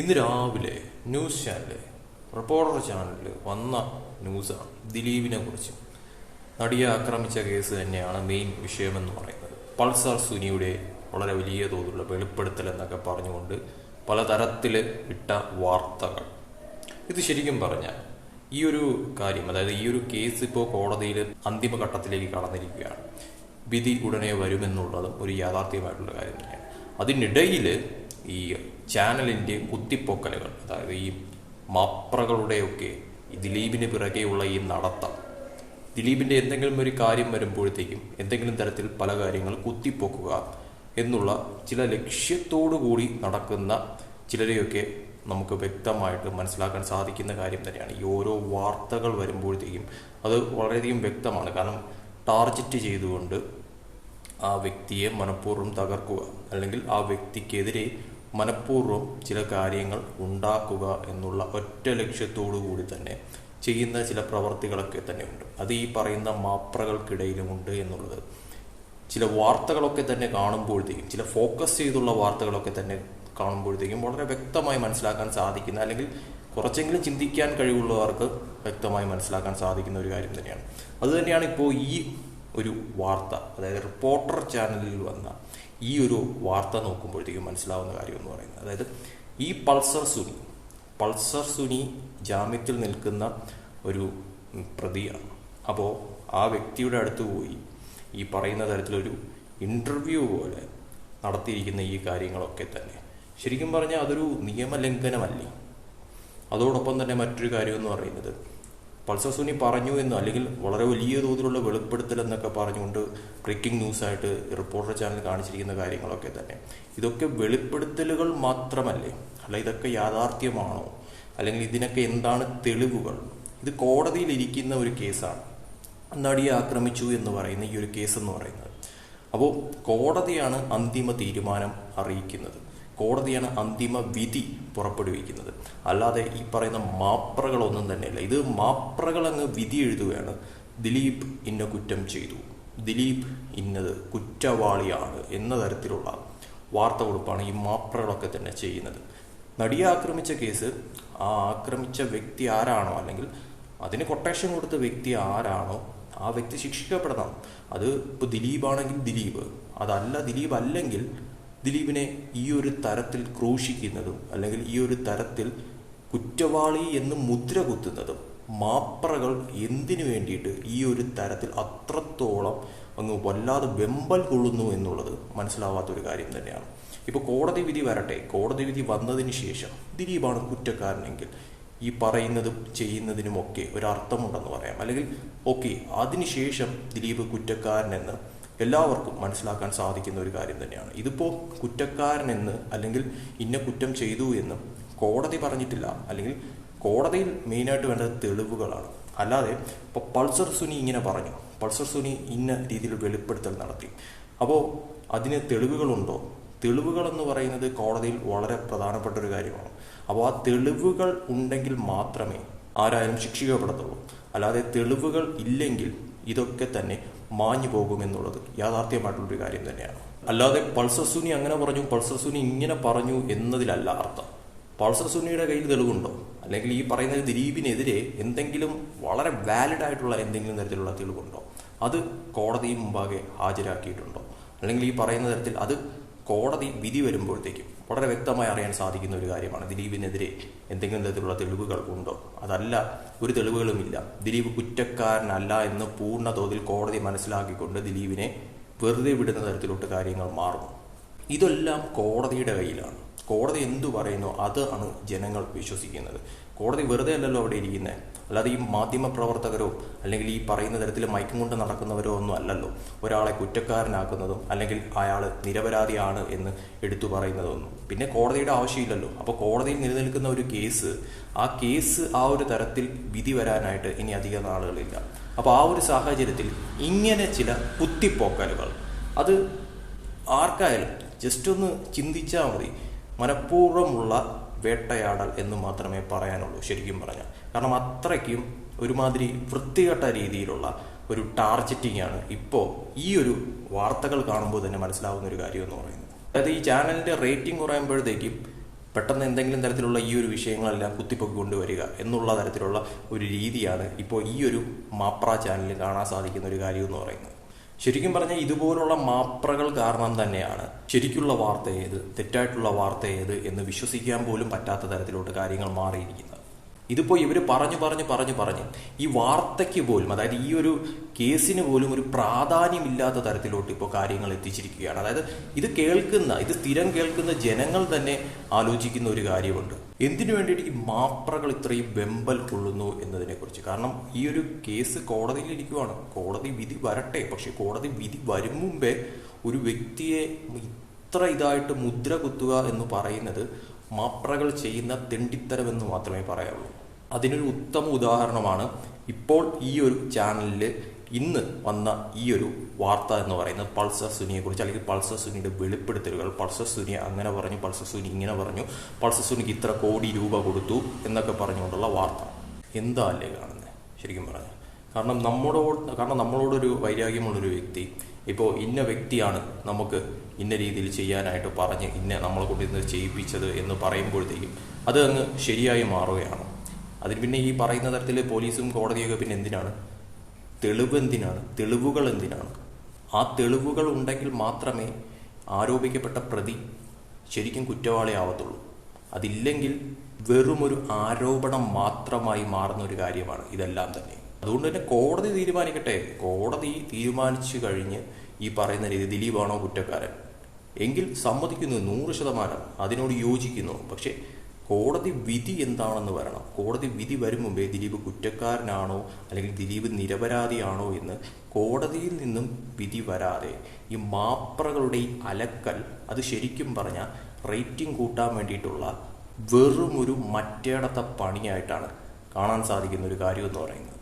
ഇന്ന് രാവിലെ news channel reporter ചാനലിൽ വന്ന ന്യൂസാണ് ദിലീപിനെ കുറിച്ച്. നടിയെ ആക്രമിച്ച കേസ് തന്നെയാണ് മെയിൻ വിഷയമെന്ന് പറയുന്നത്. പൾസർ സുനിയുടെ വളരെ വലിയ തോതിലുള്ള വെളിപ്പെടുത്തൽ എന്നൊക്കെ പറഞ്ഞുകൊണ്ട് പലതരത്തിൽ ഇട്ട വാർത്തകൾ. ഇത് ശരിക്കും പറഞ്ഞാൽ ഈ ഒരു കാര്യം അതായത് ഈ ഒരു കേസ് ഇപ്പോൾ കോടതിയിൽ അന്തിമഘട്ടത്തിലേക്ക് കടന്നിരിക്കുകയാണ്. വിധി ഉടനെ വരുമെന്നുള്ളതും ഒരു യാഥാർത്ഥ്യമായിട്ടുള്ള കാര്യം തന്നെയാണ്. അതിനിടയിൽ ഈ ചാനലിന്റെ കുത്തിപ്പൊക്കലുകൾ അതായത് ഈ മാപ്രകളുടെയൊക്കെ ദിലീപിന് പിറകെയുള്ള ഈ നടത്തം ദിലീപിന്റെ എന്തെങ്കിലും ഒരു കാര്യം വരുമ്പോഴത്തേക്കും എന്തെങ്കിലും തരത്തിൽ പല കാര്യങ്ങൾ കുത്തിപ്പൊക്കുക എന്നുള്ള ചില ലക്ഷ്യത്തോടു കൂടി നടക്കുന്ന ചിലരെയൊക്കെ നമുക്ക് വ്യക്തമായിട്ട് മനസ്സിലാക്കാൻ സാധിക്കുന്ന കാര്യം തന്നെയാണ്. ഈ ഓരോ വാർത്തകൾ വരുമ്പോഴത്തേക്കും അത് വളരെയധികം വ്യക്തമാണ്. കാരണം ടാർജറ്റ് ചെയ്തുകൊണ്ട് ആ വ്യക്തിയെ മനഃപൂർവം തകർക്കുക അല്ലെങ്കിൽ ആ വ്യക്തിക്കെതിരെ മനഃപൂർവം ചില കാര്യങ്ങൾ ഉണ്ടാക്കുക എന്നുള്ള ഒറ്റ ലക്ഷ്യത്തോടു കൂടി തന്നെ ചെയ്യുന്ന ചില പ്രവർത്തികളൊക്കെ തന്നെയുണ്ട്. അത് ഈ പറയുന്ന മാപ്രകൾക്കിടയിലുമുണ്ട് എന്നുള്ളത്. ചില വാർത്തകളൊക്കെ തന്നെ കാണുമ്പോഴത്തേക്കും ചില ഫോക്കസ് ചെയ്തുള്ള വാർത്തകളൊക്കെ തന്നെ കാണുമ്പോഴത്തേക്കും വളരെ വ്യക്തമായി മനസ്സിലാക്കാൻ സാധിക്കുന്ന അല്ലെങ്കിൽ കുറച്ചെങ്കിലും ചിന്തിക്കാൻ കഴിവുള്ളവർക്ക് വ്യക്തമായി മനസ്സിലാക്കാൻ സാധിക്കുന്ന ഒരു കാര്യം തന്നെയാണ്. അതുതന്നെയാണ് ഇപ്പോൾ ഈ ഒരു വാർത്ത. അതായത് റിപ്പോർട്ടർ ചാനലിൽ വന്ന ഈ ഒരു വാർത്ത നോക്കുമ്പോഴത്തേക്കും മനസ്സിലാവുന്ന കാര്യം എന്ന് പറയുന്നത്. അതായത് ഈ പൾസർ സുനി പൾസർ സുനി ജാമ്യത്തിൽ നിൽക്കുന്ന ഒരു പ്രതിയാണ്. അപ്പോൾ ആ വ്യക്തിയുടെ അടുത്ത് പോയി ഈ പറയുന്ന തരത്തിലൊരു ഇന്റർവ്യൂ പോലെ നടത്തിയിരിക്കുന്ന ഈ കാര്യങ്ങളൊക്കെ തന്നെ. ശരിക്കും പറഞ്ഞാൽ അതൊരു നിയമലംഘനമല്ലേ? അതോടൊപ്പം തന്നെ മറ്റൊരു കാര്യം എന്ന് പറയുന്നത് പൾസർ സുനി പറഞ്ഞു എന്ന് അല്ലെങ്കിൽ വളരെ വലിയ തോതിലുള്ള വെളിപ്പെടുത്തൽ എന്നൊക്കെ പറഞ്ഞുകൊണ്ട് ബ്രേക്കിംഗ് ന്യൂസായിട്ട് റിപ്പോർട്ടർ ചാനൽ കാണിച്ചിരിക്കുന്ന കാര്യങ്ങളൊക്കെ തന്നെ. ഇതൊക്കെ വെളിപ്പെടുത്തലുകൾ മാത്രമല്ലേ? അല്ല ഇതൊക്കെ യാഥാർത്ഥ്യമാണോ? അല്ലെങ്കിൽ ഇതിനൊക്കെ എന്താണ് തെളിവുകൾ? ഇത് കോടതിയിൽ ഇരിക്കുന്ന ഒരു കേസാണ്. നടിയെ ആക്രമിച്ചു എന്ന് പറയുന്ന ഈ ഒരു കേസ് എന്ന് പറയുന്നത്. അപ്പോൾ കോടതിയാണ് അന്തിമ തീരുമാനം അറിയിക്കുന്നത്. കോടതിയാണ് അന്തിമ വിധി പുറപ്പെടുവിക്കുന്നത്. അല്ലാതെ ഈ പറയുന്ന മാപ്രകളൊന്നും തന്നെയല്ല. ഇത് മാപ്രകൾ അങ്ങ് വിധി എഴുതുകയാണ്. ദിലീപ് ഇന്ന കുറ്റം ചെയ്തു. ദിലീപ് ഇന്നത് കുറ്റവാളിയാണ് എന്ന തരത്തിലുള്ള വാർത്ത കൊടുപ്പാണ് ഈ മാപ്രകളൊക്കെ തന്നെ ചെയ്യുന്നത്. നടിയെ ആക്രമിച്ച കേസ് ആ ആക്രമിച്ച വ്യക്തി ആരാണോ അല്ലെങ്കിൽ അതിന് കൊട്ടേഷൻ കൊടുത്ത വ്യക്തി ആരാണോ ആ വ്യക്തി ശിക്ഷിക്കപ്പെടണം. അത് ഇപ്പോൾ ദിലീപാണെങ്കിൽ ദിലീപ് അതല്ല ദിലീപ് അല്ലെങ്കിൽ ദിലീപിനെ ഈ ഒരു തരത്തിൽ ക്രൂശിക്കുന്നതും അല്ലെങ്കിൽ ഈ ഒരു തരത്തിൽ കുറ്റവാളി എന്ന് മുദ്ര കുത്തുന്നതും മാപ്രകൾ എന്തിനു വേണ്ടിയിട്ട് ഈ ഒരു തരത്തിൽ അത്രത്തോളം അങ്ങ് വല്ലാതെ വെമ്പൽ കൊള്ളുന്നു എന്നുള്ളത് മനസ്സിലാവാത്ത ഒരു കാര്യം തന്നെയാണ്. ഇപ്പോൾ കോടതി വിധി വരട്ടെ. കോടതി വിധി വന്നതിന് ശേഷം ദിലീപാണ് കുറ്റക്കാരനെങ്കിൽ ഈ പറയുന്നതും ചെയ്യുന്നതിനുമൊക്കെ ഒരർത്ഥമുണ്ടെന്ന് പറയാം. അല്ലെങ്കിൽ ഓക്കെ അതിനുശേഷം ദിലീപ് കുറ്റക്കാരനെന്ന് എല്ലാവർക്കും മനസ്സിലാക്കാൻ സാധിക്കുന്ന ഒരു കാര്യം തന്നെയാണ്. ഇതിപ്പോൾ കുറ്റക്കാരനെന്ന് അല്ലെങ്കിൽ ഇന്ന കുറ്റം ചെയ്തു എന്ന് കോടതി പറഞ്ഞിട്ടില്ല. അല്ലെങ്കിൽ കോടതിയിൽ മെയിനായിട്ട് വേണ്ടത് തെളിവുകളാണ്. അല്ലാതെ ഇപ്പോൾ പൾസർ സുനി ഇങ്ങനെ പറഞ്ഞു. പൾസർ സുനി ഇന്ന രീതിയിൽ വെളിപ്പെടുത്തൽ നടത്തി. അപ്പോൾ അതിന് തെളിവുകളുണ്ടോ? തെളിവുകൾ എന്ന് പറയുന്നത് കോടതിയിൽ വളരെ പ്രധാനപ്പെട്ട ഒരു കാര്യമാണ്. അപ്പോൾ ആ തെളിവുകൾ ഉണ്ടെങ്കിൽ മാത്രമേ ആരായാലും ശിക്ഷിക്കപ്പെടത്തുള്ളൂ. അല്ലാതെ തെളിവുകൾ ഇല്ലെങ്കിൽ ഇതൊക്കെ തന്നെ മാഞ്ഞു പോകുമെന്നുള്ളത് യാഥാർത്ഥ്യമായിട്ടുള്ളൊരു കാര്യം തന്നെയാണ്. അല്ലാതെ പൾസർ സുനി അങ്ങനെ പറഞ്ഞു പൾസർ സുനി ഇങ്ങനെ പറഞ്ഞു എന്നതിലല്ല അർത്ഥം. പൾസർ സുനിയുടെ കയ്യിൽ തെളിവുണ്ടോ? അല്ലെങ്കിൽ ഈ പറയുന്ന ദിലീപിനെതിരെ എന്തെങ്കിലും വളരെ വാലിഡ് ആയിട്ടുള്ള എന്തെങ്കിലും തരത്തിലുള്ള തെളിവുണ്ടോ? അത് കോടതി മുമ്പാകെ ഹാജരാക്കിയിട്ടുണ്ടോ? അല്ലെങ്കിൽ ഈ പറയുന്ന തരത്തിൽ അത് കോടതി വിധി വരുമ്പോഴത്തേക്കും വളരെ വ്യക്തമായി അറിയാൻ സാധിക്കുന്ന ഒരു കാര്യമാണ്. ദിലീപിനെതിരെ എന്തെങ്കിലും തരത്തിലുള്ള തെളിവുകൾ ഉണ്ടോ? അതല്ല ഒരു തെളിവുകളുമില്ല. ദിലീപ് കുറ്റക്കാരനല്ല എന്ന് പൂർണ തോതിൽ കോടതി മനസ്സിലാക്കിക്കൊണ്ട് ദിലീപിനെ വെറുതെ വിടുന്ന തരത്തിലോട്ട് കാര്യങ്ങൾ മാറും ഇതെല്ലാം കോടതിയുടെ കയ്യിലാണ്. കോടതി എന്തു പറയുന്നു അതാണ് ജനങ്ങൾ വിശ്വസിക്കുന്നത്. കോടതി വെറുതെ അല്ലല്ലോ അവിടെ ഇരിക്കുന്നത് അല്ലാതെ ഈ മാധ്യമ പ്രവർത്തകരോ അല്ലെങ്കിൽ ഈ പറയുന്ന തരത്തിൽ മയക്കം കൊണ്ട് നടക്കുന്നവരോ ഒന്നും അല്ലല്ലോ. ഒരാളെ കുറ്റക്കാരനാക്കുന്നതും അല്ലെങ്കിൽ അയാൾ നിരപരാധിയാണ് എന്ന് എടുത്തു പറയുന്നതൊന്നും. പിന്നെ കോടതിയുടെ ആവശ്യമില്ലല്ലോ. അപ്പോൾ കോടതിയിൽ നിലനിൽക്കുന്ന ഒരു കേസ് ആ കേസ് ആ ഒരു തരത്തിൽ വിധി വരാനായിട്ട് ഇനി അധിക നാളുകളില്ല അപ്പോൾ ആ ഒരു സാഹചര്യത്തിൽ ഇങ്ങനെ ചില കുത്തിപ്പോക്കലുകൾ. അത് ആർക്കായാലും ജസ്റ്റ് ഒന്ന് ചിന്തിച്ചാൽ മതി. മനഃപൂർവമുള്ള വേട്ടയാടൽ എന്ന് മാത്രമേ പറയാനുള്ളൂ ശരിക്കും പറഞ്ഞാൽ. കാരണം അത്രയ്ക്കും ഒരുമാതിരി വൃത്തികെട്ട രീതിയിലുള്ള ഒരു ടാർജറ്റിംഗ് ആണ് ഇപ്പോൾ ഈ ഒരു വാർത്തകൾ കാണുമ്പോൾ തന്നെ മനസ്സിലാവുന്ന ഒരു കാര്യം എന്ന് പറയുന്നത്. അതായത് ഈ ചാനലിന്റെ റേറ്റിംഗ് കുറയുമ്പോഴത്തേക്കും പെട്ടെന്ന് എന്തെങ്കിലും തരത്തിലുള്ള ഈ ഒരു വിഷയങ്ങളെല്ലാം കുത്തിപ്പൊക്കി കൊണ്ടുവരിക എന്നുള്ള തരത്തിലുള്ള ഒരു രീതിയാണ് ഇപ്പോൾ ഈ ഒരു മാപ്ര ചാനലിൽ കാണാൻ സാധിക്കുന്ന ഒരു കാര്യം എന്ന് പറയുന്നത്. ശരിക്കും പറഞ്ഞാൽ ഇതുപോലുള്ള മാപ്രകൾ കാരണം തന്നെയാണ് ശരിക്കുള്ള വാർത്ത ഏത് തെറ്റായിട്ടുള്ള വാർത്ത ഏത് എന്ന് വിശ്വസിക്കാൻ പോലും പറ്റാത്ത തരത്തിലോട്ട് കാര്യങ്ങൾ മാറിയിരിക്കുന്നത്. ഇതിപ്പോൾ ഇവർ പറഞ്ഞു പറഞ്ഞു പറഞ്ഞു പറഞ്ഞ് ഈ വാർത്തയ്ക്ക് പോലും അതായത് ഈ ഒരു കേസിന് പോലും ഒരു പ്രാധാന്യമില്ലാത്ത തരത്തിലോട്ട് ഇപ്പോൾ കാര്യങ്ങൾ എത്തിച്ചിരിക്കുകയാണ്. അതായത് ഇത് കേൾക്കുന്ന ഇത് സ്ഥിരം കേൾക്കുന്ന ജനങ്ങൾ തന്നെ ആലോചിക്കുന്ന ഒരു കാര്യമുണ്ട്. എന്തിനു വേണ്ടിയിട്ട് ഈ മാപ്രകൾ ഇത്രയും വെമ്പൽ കൊള്ളുന്നു എന്നതിനെക്കുറിച്ച്? കാരണം ഈ ഒരു കേസ് കോടതിയിൽ ഇരിക്കുവാണ്. കോടതി വിധി വരട്ടെ പക്ഷെ കോടതി വിധി വരും മുമ്പേ ഒരു വ്യക്തിയെ ഇത്ര ഇതായിട്ട് മുദ്ര കുത്തുക എന്ന് പറയുന്നത് മാപ്രകൾ ചെയ്യുന്ന തെണ്ടിത്തരമെന്ന് മാത്രമേ പറയാവുള്ളൂ അതിനൊരു ഉത്തമ ഉദാഹരണമാണ് ഇപ്പോൾ ഈ ഒരു ചാനലിൽ ഇന്ന് വന്ന ഈ ഒരു വാർത്ത എന്ന് പറയുന്നത് പൾസർ സുനിയെ കുറിച്ച് അല്ലെങ്കിൽ പൾസർ സുനിയുടെ വെളിപ്പെടുത്തലുകൾ. പൾസർ സുനി അങ്ങനെ പറഞ്ഞു പൾസർ സുനി ഇങ്ങനെ പറഞ്ഞു പൾസർ സുനിക്ക് ഇത്ര കോടി രൂപ കൊടുത്തു എന്നൊക്കെ പറഞ്ഞുകൊണ്ടുള്ള വാർത്ത. എന്താ അല്ലേ കാണുന്നത് ശരിക്കും പറഞ്ഞാൽ. കാരണം നമ്മളോട് കാരണം നമ്മളോടൊരു വൈരാഗ്യമുള്ളൊരു വ്യക്തി ഇപ്പോൾ ഇന്ന വ്യക്തിയാണ് നമുക്ക് ഇന്ന രീതിയിൽ ചെയ്യാനായിട്ട് പറഞ്ഞ് ഇന്ന നമ്മളെ കൊണ്ട് ഇന്ന് ചെയ്യിപ്പിച്ചത് എന്ന് പറയുമ്പോഴത്തേക്കും അത് അങ്ങ് ശരിയായി മാറുകയാണ്. അതിന് പിന്നെ ഈ പറയുന്ന തരത്തിൽ പോലീസും കോടതിയൊക്കെ പിന്നെ എന്തിനാണ്? തെളിവ് എന്തിനാണ്? തെളിവുകൾ എന്തിനാണ്? ആ തെളിവുകൾ ഉണ്ടെങ്കിൽ മാത്രമേ ആരോപിക്കപ്പെട്ട പ്രതി ശരിക്കും കുറ്റവാളിയാവത്തുള്ളൂ അതില്ലെങ്കിൽ വെറുമൊരു ആരോപണം മാത്രമായി മാറുന്ന ഒരു കാര്യമാണ് ഇതെല്ലാം തന്നെ. അതുകൊണ്ട് തന്നെ കോടതി തീരുമാനിക്കട്ടെ. കോടതി തീരുമാനിച്ചു കഴിഞ്ഞ് ഈ പറയുന്ന രീതി ദിലീപാണോ കുറ്റക്കാരൻ? എങ്കിൽ സമ്മതിക്കുന്നു നൂറ് ശതമാനം. അതിനോട് യോജിക്കുന്നു. പക്ഷേ കോടതി വിധി എന്താണെന്ന് വരണം. കോടതി വിധി വരും മുമ്പേ ദിലീപ് കുറ്റക്കാരനാണോ അല്ലെങ്കിൽ ദിലീപ് നിരപരാധിയാണോ എന്ന് കോടതിയിൽ നിന്നും വിധി വരാതെ ഈ മാപ്രകളുടെ ഈ അലക്കൽ അത് ശരിക്കും പറഞ്ഞാൽ റേറ്റിംഗ് കൂട്ടാൻ വേണ്ടിയിട്ടുള്ള വെറുമൊരു മറ്റേടത്തെ പണിയായിട്ടാണ് കാണാൻ സാധിക്കുന്ന ഒരു കാര്യം എന്ന് പറയുന്നത്.